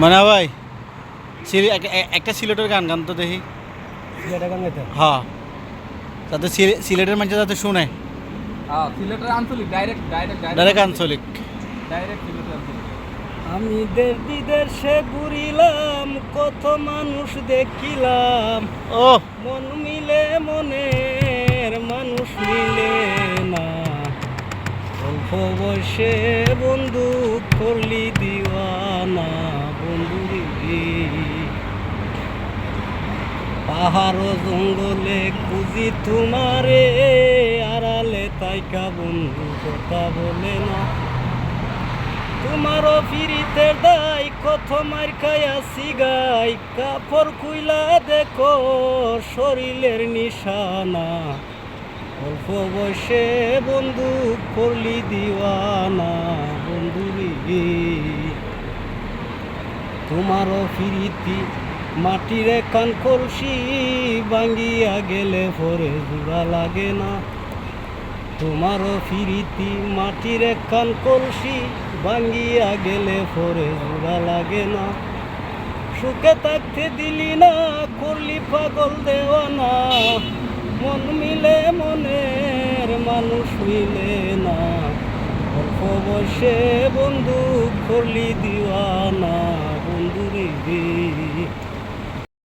মানে ভাই একটা সিলেটের গান গান তো দেখি। যেটা গান গাইতে? হ্যাঁ। যাতে সিলেটের মানুষ যাতে শুনে। হ্যাঁ সিলেটের আঞ্চলিক ডাইরেক্ট ডাইরেক্ট ডাইরেক্ট আঞ্চলিক। ডাইরেক্ট আমি দেশ বিদেশে ঘুরিলাম কত মানুষ দেখিলাম। ও। মন মিলে মনের মানুষ মিলে না। অল্প বয়সে বন্ধু করলি দিওয়ানা বন্ধু রে। পাহাড় জঙ্গলে খুঁজি তোমারে, আড়ালে তাইকা বন্ধু কথা বলে না। তোমারও ফিরিতে দাই কত মার খাইয়াছি গাই কাপড় কুইলা দেখো, শরীরের নিশানা। অল্প বয়সে বন্ধু করলি দিওয়ানা বন্ধু তোমারও ফিরিতি মাটির কান কলসি ভাঙ্গিয়া গেলে পরে জোড়া লাগে না। তোমারও ফিরিতি মাটির কান কলসি ভাঙ্গিয়া গেলে পরে জোড়া লাগে না। সুখে থাকতে দিলি না, করলি পাগল দেওয়ানা। মন মিলে মনের মানুষ মিলে না। অল্প বয়সে বন্ধু করলি দিওয়ানা বন্ধু রে।